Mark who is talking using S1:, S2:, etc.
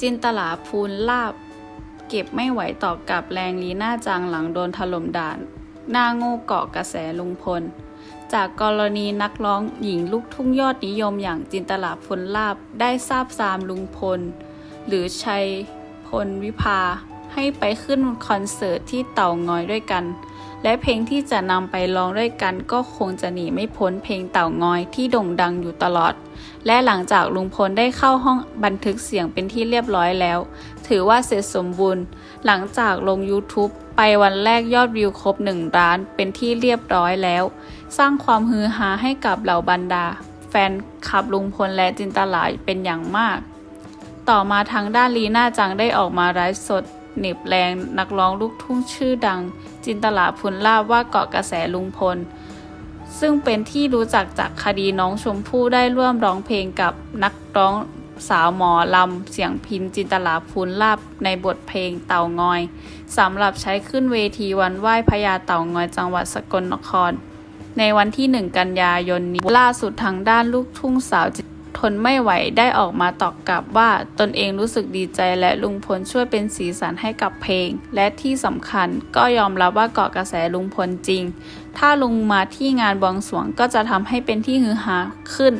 S1: จินตลาภูลลาบ เก็บไม่ไหวต่อกับแรงลีน่าจังหลังโดนถล่มด่าน หน้าโง่เกาะกระแสลุงพล จากกรณีนักร้องหญิงลูกทุ่งยอดนิยมอย่างจินตลาพลลาบได้ทราบซามลุงพล หรือชัยพลวิภาให้ไปขึ้นคอนเสิร์ตที่เต่างอยด้วยกัน และเพลงที่จะนำไปร้องด้วยกันก็คงจะหนีไม่พ้นเพลงเต่างอยที่โด่งดังอยู่ตลอด และหลังจากลุงพลได้เข้าห้องบันทึกเสียงเป็นที่เรียบร้อยแล้ว ถือว่าเสร็จสมบูรณ์ หลังจากลง YouTube ไปวันแรกยอดวิวครบ1ล้านเป็นที่เรียบร้อยแล้ว สร้างความฮือฮาให้กับเหล่าบรรดา แฟนคลับลุงพลและจินตลาเป็นอย่างมาก ต่อมาทางด้านลีน่าจังได้ออกมาไลฟ์สด เหน็บแรงนักร้องลูกทุ่งชื่อดัง จินตลาพุนลาบว่าเกาะกระแสลุงพล ซึ่งเป็นที่รู้จักจากคดีน้องชมพู่ได้ร่วมร้องเพลงกับนักร้องสาวหมอลำ เสียงพินจินตลาพูนลาบในบทเพลงเต่างอยสำหรับใช้ขึ้นเวทีวันไหว้พญาเต่างอยจังหวัดสกลนคร ในวันที่ 1 กันยายนนี้ล่าสุดทางด้านลูกทุ่งสาวท นไม่ไหวได้ออกมาตอบกลับว่าตนเองรู้สึกดีใจและลุงพลช่วยเป็นสีสันให้กับเพลง และที่สำคัญก็ยอมรับว่าเกาะกระแสลุงพลจริง ถ้าลุงมาที่งานบวงสรวงก็จะทำให้เป็นที่ฮือฮาขึ้น